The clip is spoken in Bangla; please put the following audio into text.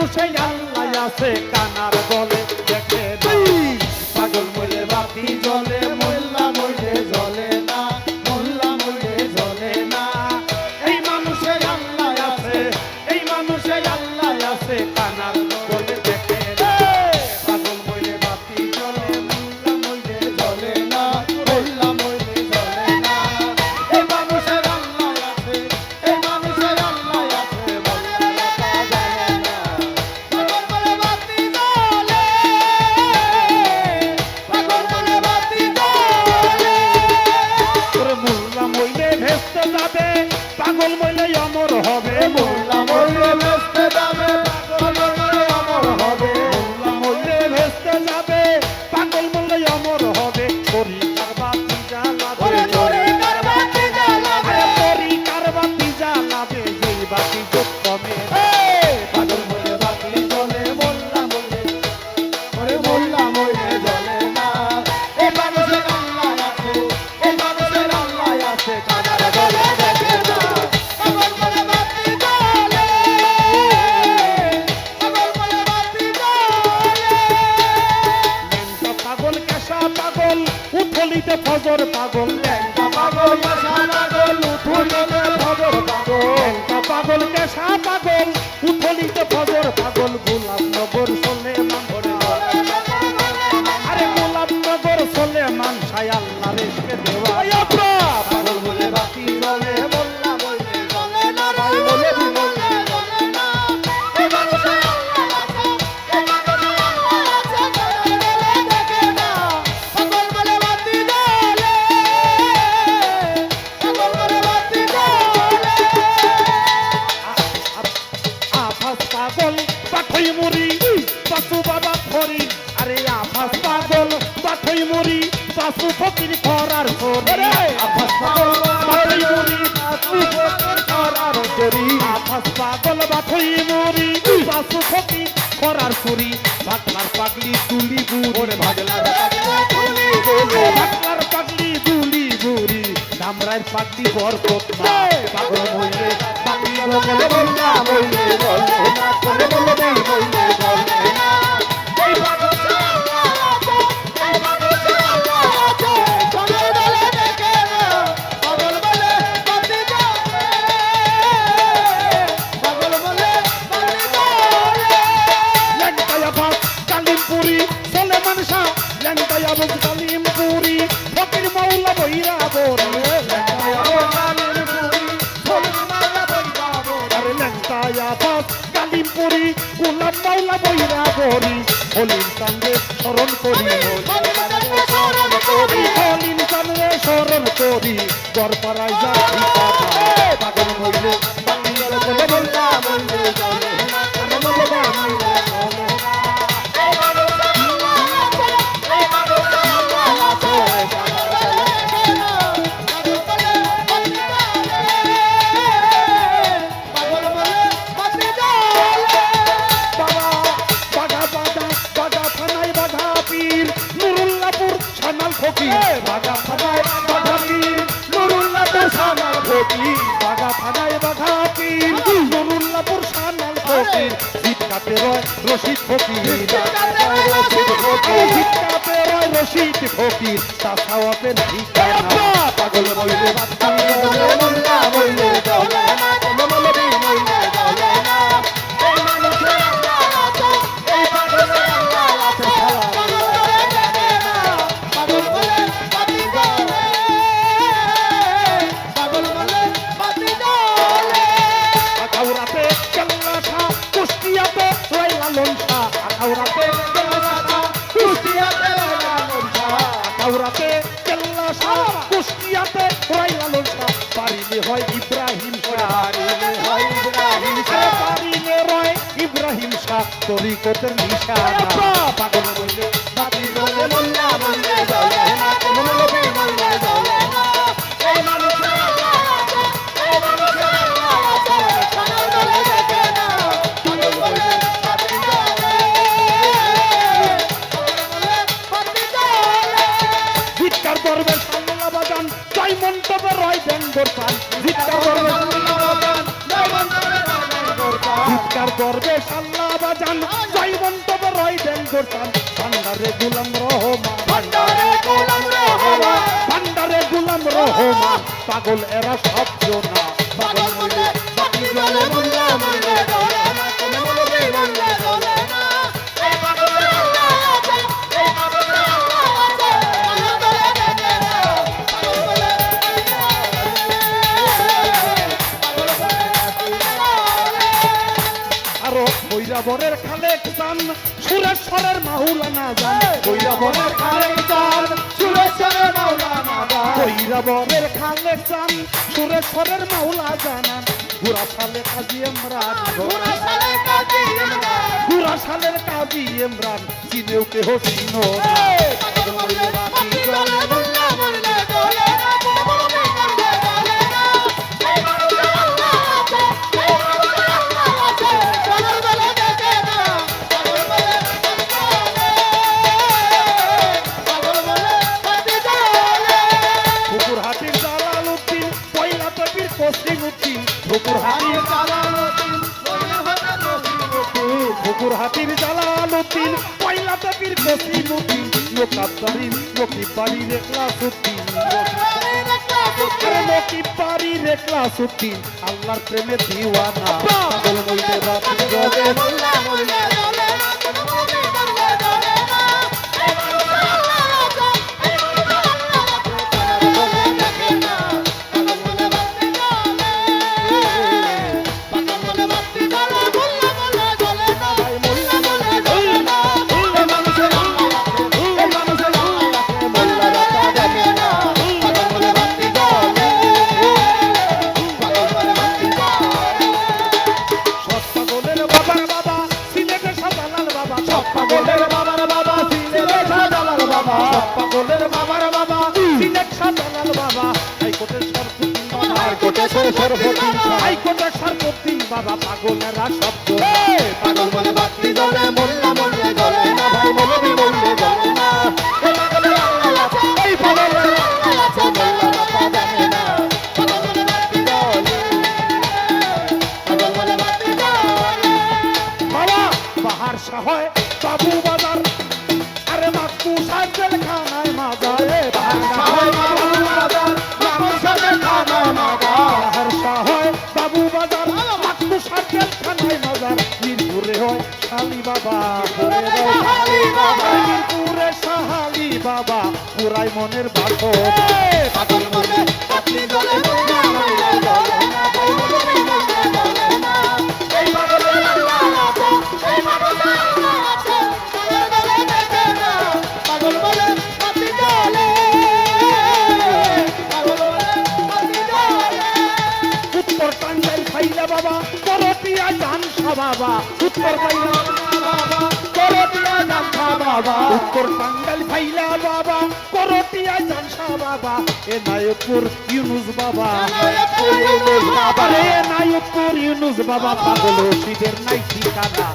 মানুষে আল্লাহ আছে কানার বলে। পাগল পাঠই মরি পাশু বাবা ফরি আরে আভাস পাগল পাঠই মরি পাশু ফকির করার ফরি আভাস পাগল পাঠই মরি পাশু ফকির করার ফরি আভাস পাগল পাঠই মরি পাশু ফকির করার ফরি ভাগলার পাগলি তুলি বুড়ে। ভাগলার পাগলি তুলি ভাগলার পাগলি তুলি বুড়ি। ধামরায় পাগলি বরকত পাগল মহিলা। Salim Puri, Fakir Maula Bhira Bore. করি হলির সঙ্গে স্মরণ করি হলির সঙ্গে স্মরণ করি। দরপাড়ায় যাই হ্যাঁ। পাগল হইলে ভিক্ষাতে রয় রশিদ ফকির ভিক্ষাতে রয় রশিদ ফকির পাগল কাউরাতে কেল্লা সারা কুষ্টিয়াতে রাইলালুন শাহ কাউরাতে কেল্লা সারা কুষ্টিয়াতে রাইলালুন শাহ পারিলে হয় ইব্রাহিম পারিলে হয় ইব্রাহিম শাহ পারিলে রয় ইব্রাহিম শাহ। তরিকতের নিশানা। পাগল বলে বাদি বলে মোল্লা। করবে সাল্লা বাজান জয় মন্তব্য রয় দেন গোরপান জিৎকার করবে চিৎকার করবে সাল্লা বাজান জয় মন্তব্য রয় দেন গোরপান ভান্ডারে গুলাম ভান্ডারে গুলাম রহমান। ভান্ডারে গুলাম রহমান। পাগল এরা সব বৈরাবরের খালে চান সুরেশ্বরের মাহুলানা যান। বৈরাবরের খালে চান সুরেশ্বরের মাওলানা দা বৈরাবরের খালে চান সুরেশ্বরের মাহুলা জানান ঘুরা সালে কাজী ইমরান। ঘোড়া সালে কাজী ইমরান। ঘুরা সালের কাজী ইমরান। চিনেও কেহ চিনো না। হাতির জালাল উদ্দিন পয়লা দেবীর কোসিং উদ্দিন লোকাদ্দারি নকিব বাড়ি রেখলা সুদ্দিন নকিব বাড়ি রেখলা সুদ্দিন আল্লাহর প্রেমে দিওয়ানা। পাগল মইলে রাত জলে সব বাবা পাগলের বাবার বাবা সিলেট সাজালাল বাবা হাইকোর্টের সরপুদ্দিন বাবা হাইকোর্টের হাইকোর্টের সরপুদ্দিন বাবা পাগলেরা সব পাগল জ্বলে পাগল মনের জ্বলে উত্তর টাঙ্গাইল ফাইলা বাবা করটিয়া জানসা বাবা। উত্তর ফাইলা বাবা করটিয়া জানসা বাবা উত্তর টাঙ্গাইল ফাইলা বাবা। করটিয়া জানসা বাবা এ নায়কপুর ইউনুস বাবা। এ নায়কপুর ইউনুস বাবা পাগল শিবের নাই ঠিকানা।